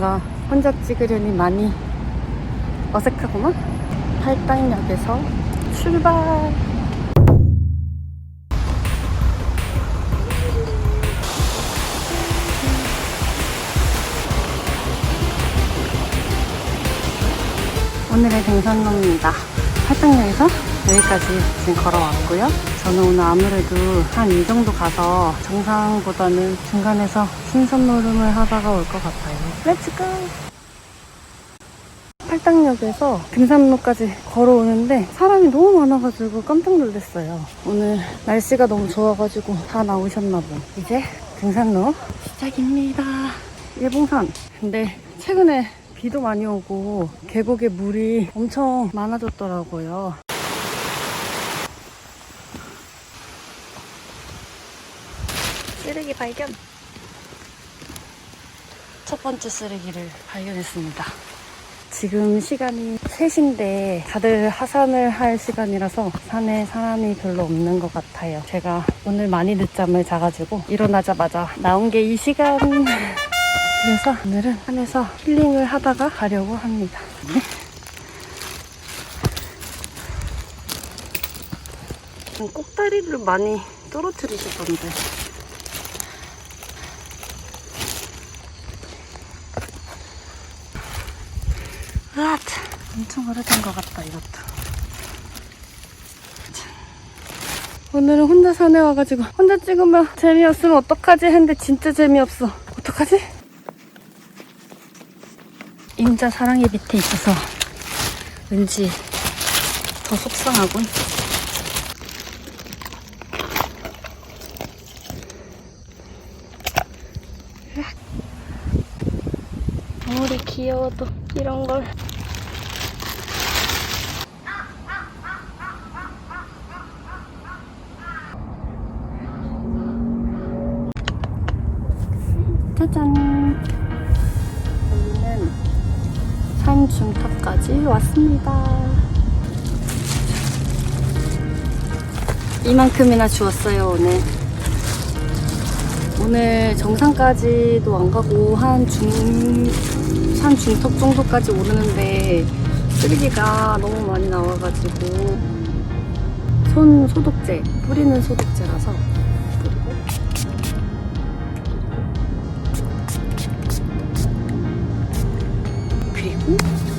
뭔가 혼자 찍으려니 많이 어색하구만. 팔당역에서 출발. 오늘의 등산로입니다. 팔당역에서 여기까지 지금 걸어왔고요. 저는 오늘 아무래도 한 이 정도 가서 정상보다는 중간에서 신선 노름을 하다가 올 것 같아요. 렛츠고! 팔당역에서 등산로까지 걸어오는데 사람이 너무 많아가지고 깜짝 놀랐어요. 오늘 날씨가 너무 좋아가지고 다 나오셨나 봐. 이제 등산로 시작입니다. 일봉산. 근데 최근에 비도 많이 오고 계곡에 물이 엄청 많아졌더라고요. 쓰레기 발견. 첫 번째 쓰레기를 발견했습니다. 지금 시간이 3시인데 다들 하산을 할 시간이라서 산에 사람이 별로 없는 것 같아요. 제가 오늘 많이 늦잠을 자가지고 일어나자마자 나온 게 이 시간. 그래서 오늘은 산에서 힐링을 하다가 가려고 합니다. 네. 꼭다리를 많이 떨어뜨리시던데. 참. 엄청 오래된 것 같다, 이것도. 참. 오늘은 혼자 산에 와가지고 혼자 찍으면 재미없으면 어떡하지 했는데 진짜 재미없어. 어떡하지? 임자 사랑의 밑에 있어서 왠지 더 속상하군. 아무리 귀여워도 이런 걸 짜잔. 여기는 산 중턱까지 왔습니다. 이만큼이나 주웠어요 오늘. 오늘 정상까지도 안 가고 한 중, 산 중턱 정도까지 오르는데 쓰레기가 너무 많이 나와가지고 손 소독제, 뿌리는 소독제라서 그